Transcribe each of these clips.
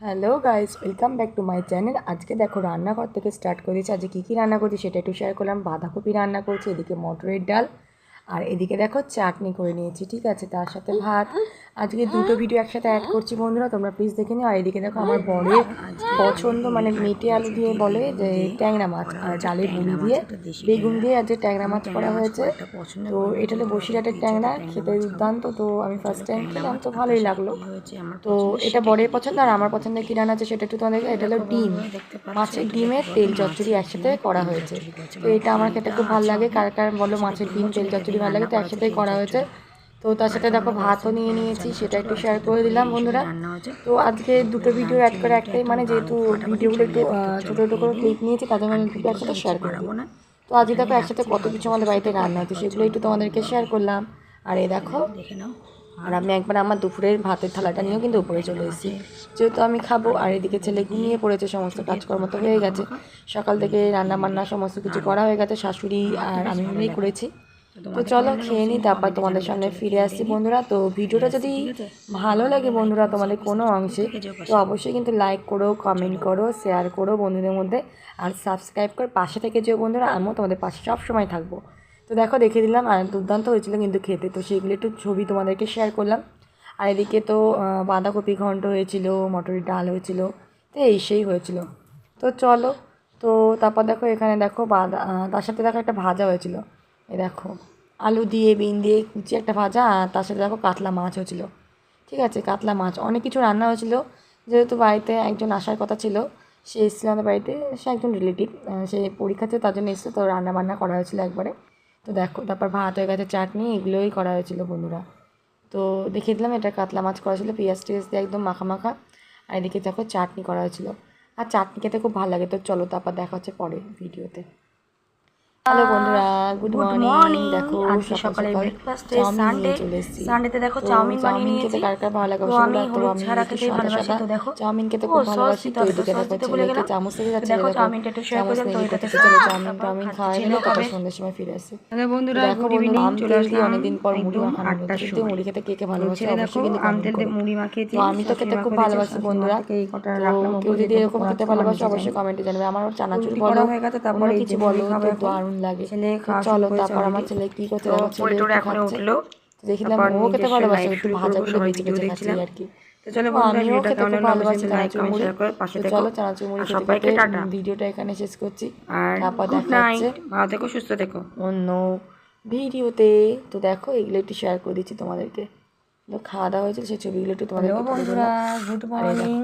Hello guys welcome back to my channel আজকে দেখো রান্নাঘর থেকে স্টার্ট করেছি। আজকে কী কী রান্না করছি সেটা একটু শেয়ার করলাম। বাঁধাকপি রান্না করছি, এদিকে মটরের ডাল আর এদিকে দেখো চাটনি করে নিয়েছি ঠিক আছে? তার সাথে ভাত। আজকে দুটো ভিডিও একসাথে অ্যাড করছি বন্ধুরা তোমরা প্লিজ দেখে নিও। আর এদিকে দেখো আমার বরের পছন্দ মানে মেটে আলু দিয়ে বলে যে ট্যাংরা মাছ আর ডালের বুড়ি দিয়ে বেগুন দিয়ে আজকে ট্যাংরা মাছ করা হয়েছে। তো এটা হলো বসিরহাটের ট্যাংরা খেতে দুর্দান্ত। তো আমি ফার্স্ট টাইম খেলাম তো ভালোই লাগল। তো এটা বরের পছন্দ আর আমার পছন্দের কী রান্না আছে সেটা একটু তোমাদেরকে এটা হলো ডিম। মাছের ডিমের তেল চচ্চড়ি একসাথে করা হয়েছে। তো এটা আমার খেতে খুব ভালো লাগে। কার কার বলো মাছের ডিম তেল চচ্চড়ি ভালো লাগে। তো একসাথেই করা হয়েছে। তো তার সাথে দেখো ভাতও নিয়ে নিয়েছি সেটা একটু শেয়ার করে দিলাম বন্ধুরা। তো আজকে দুটো ভিডিও অ্যাড করে একটাই মানে যেহেতু ভিডিওগুলো একটু ছোটো ছোটো করে ক্লিপ নিয়েছি তাদের মানে দুটো একসাথে শেয়ার করব না তো আজকে দেখো একসাথে কত কিছু আমাদের বাড়িতে রান্না হচ্ছে সেগুলো একটু তোমাদেরকে শেয়ার করলাম। আর এই দেখো দেখে নাও। আর আমি একবার আমার দুপুরের ভাতের থালাটা নিয়েও কিন্তু উপরে চলে এসেছি। যেহেতু আমি খাব আর এদিকে ছেলে ঘুমিয়ে পড়েছে সমস্ত কাজকর্ম তো হয়ে গেছে। সকাল থেকে রান্না বান্না সমস্ত কিছু করা হয়ে গেছে শাশুড়ি আর আমি মিলেই করেছি। তো চলো খেয়ে নিই তারপর তোমাদের সামনে ফিরে আসছি বন্ধুরা। তো ভিডিওটা যদি ভালো লাগে বন্ধুরা তোমাদের কোনো অংশে তো অবশ্যই। কিন্তু লাইক করো কমেন্ট করো শেয়ার করো বন্ধুদের মধ্যে আর সাবস্ক্রাইব করে পাশে থেকে যেও বন্ধুরা আমিও তোমাদের পাশে সব সময় থাকব। তো দেখো দেখে দিলাম আর দুর্দান্ত হয়েছিল কিন্তু খেতে। তো সেগুলো একটু ছবি তোমাদেরকে শেয়ার করলাম। আর এদিকে তো বাঁধাকপি ঘন্ট হয়েছিল মটরের ডাল হয়েছিল তো এই সেই হয়েছিল। তো চলো তো তারপর দেখো এখানে দেখো বাদা তার সাথে দেখো একটা ভাজা হয়েছিল। এই দেখো, আলু দিয়ে, বিন দিয়ে কুচি একটা ভাজা, আর তার সাথে দেখো কাতলা মাছ হয়েছিল। ঠিক আছে, কাতলা মাছ। অনেক কিছু রান্না হয়েছিল। যেহেতু বাড়িতে একজন আসার কথা ছিল, সে এসেছিল আমাদের বাড়িতে, সে একজন রিলেটিভ সে পরীক্ষাতে তার জন্য এসেছে তো রান্না বান্না করা হয়েছিল একবারে। তো দেখো, তারপর ভাত হয়ে গেছে, চাটনি, এগুলোই করা হয়েছিল বন্ধুরা। তো দেখিয়ে দিলাম, এটা কাতলা মাছ করা ছিল পেঁয়াজ টেয়াজ দিয়ে একদম মাখা মাখা। আর এদিকে দেখো চাটনি করা হয়েছিল। আর চাটনি খেতে খুব ভালো লাগে, তো চলো তারপর দেখা হচ্ছে পরে ভিডিওতে। হ্যালো বন্ধুরা গুড মর্নিং। দেখো আজকে সকালে সকাল ব্রেকফাস্টে সানডে চলে সানডেতে দেখো চাউমিন বানিয়ে নিয়েছি। কার কার ভালো লাগে? আমি হলুদ ছাড়া সাদা ভালোবাসি তো দেখো। চাউমিন খেতে খুব ভালোবাসি তো এদিকে দেখো গেলাম। চামচ থেকে যাচ্ছে দেখো, চাউমিনটা একটু চামচ করে তো এটাতে চলো চাউমিন তারপর খাবে। সময় ফিরে আসি। তাহলে বন্ধুরা গুড ইভিনিং চলে আসলাম। অনেকদিন পর মুড়ি মাখানো হচ্ছে মুড়ি খেতে কে কে ভালোবাসে? অবশ্যই কিন্তু আম কমেন্ট তেল দিয়ে মুড়ি মাখিয়েছি আমি তো খেতে খুব ভালোবাসি বন্ধুরা। এই কটা রাখলাম কেউ যদি এরকম খেতে ভালোবাসে। অবশ্যই যাই। কমেন্টে জানাবে আমার চানাচুর বলো হয়ে গেছে, তারপরে কিছু বলো তো। দারুণ লাগে। ছেলে চলো তারপর আমার ছেলে কি করছে তো দেখো ছেলে এখন উঠল। দেখলাম ও খেতে ভালোবাসে একটু ভাজা করে বেছে video খাচ্ছে আর কি। তো চলো বন্ধুরা আমিও ভিডিওটা খেতে খুব ভালোবাসি তো চলো সবাইকে টাটা। ভিডিওটা এখানে শেষ করছি। আর তারপর দেখা হচ্ছে ভালো থেকো সুস্থ থেকো। অন্য ভিডিওতে। তো দেখো এগুলো একটু শেয়ার করে দিচ্ছি তোমাদেরকে। তো খাওয়া দাওয়া হয়েছিল সেই ছবিগুলো একটু তোমাদের বন্ধুরা গুড মর্নিং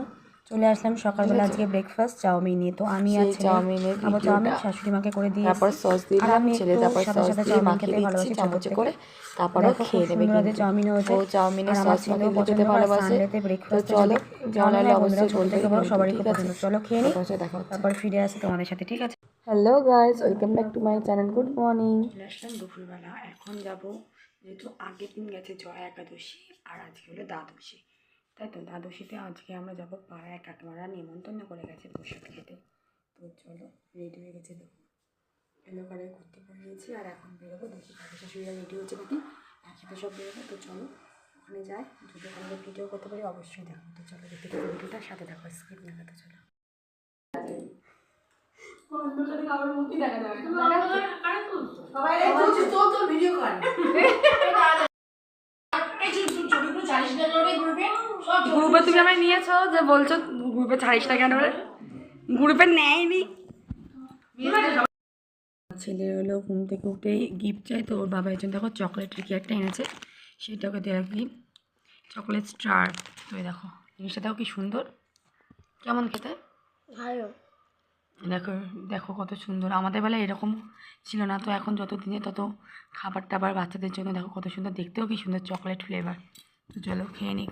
চলে আসলাম সকালবেলা আজকে ব্রেকফাস্ট চাউমিন নিয়ে। তো আমি আর চাউমিনের খাব চাউমিন শাশুড়ি মাকে করে দিয়ে তারপর সস দিলাম ছেলে তারপর সস দিয়ে চাউমিন দিচ্ছি ভালোবাসি চামচে। করে। তারপরও খেয়ে নেবে কিন্তু। চাউমিন হয়েছে। আমার সস খেতে পছন্দ ভালোবাসে। তো চলো চাউমিন বন্ধুরা অবশ্যই থেকে বড় সবারই খুব পছন্দ। চলো খেয়ে নিই তারপর ফিরে আসি তোমাদের সাথে ঠিক আছে? Hello guys welcome back to my channel good morning আসলাম দুপুরবেলা। এখন যাব যেহেতু আগের দিন গেছে জয়া একাদশী আর আজকে হলো দ্বাদশী। তাই তো দ্বাদশীতে আজকে আমরা যাব পাড়ায় কাকিমারা নিমন্ত্রণ করে গেছে প্রসাদ খেতে। তো চলো রেডি হয়ে গেছে দেখো। এলো কালার কুর্তি পরে নিয়েছি আর এখন বেরোবো দেখি কাকি শাশুড়িরা রেডি হচ্ছে নাকি? একসাথে সব বেরোবো তো চলো ওখানে যাই। যদি ওখানে ভিডিও করতে পারি অবশ্যই দেখো। তো চলো দেখতে থাকো ভিডিওটার সাথে দেখো স্ক্রিপ্ট না। তো চলো গ্রুপে তুমি আমায় নিয়েছো যে বলছো গ্রুপে ছাড়িস না কেন গ্রুপে নেয়নি। ছেলে হলো ঘুম থেকে উঠে গিফট চাই তো ওর বাবা একজন দেখো চকলেটের কি একটা এনেছে। সেটাকে দেওয়া গিফট চকলেট স্টার তো এই দেখো জিনিসটা দেখো কি সুন্দর। কেমন খেতে? ভালো। দেখো দেখো কত সুন্দর। আমাদের বেলায় এরকম ছিল না তো এখন যত দিনে তত খাবার টাবার বাচ্চাদের জন্য দেখো কত সুন্দর। দেখতেও কি সুন্দর চকলেট ফ্লেভার তো চলো খেয়ে নিই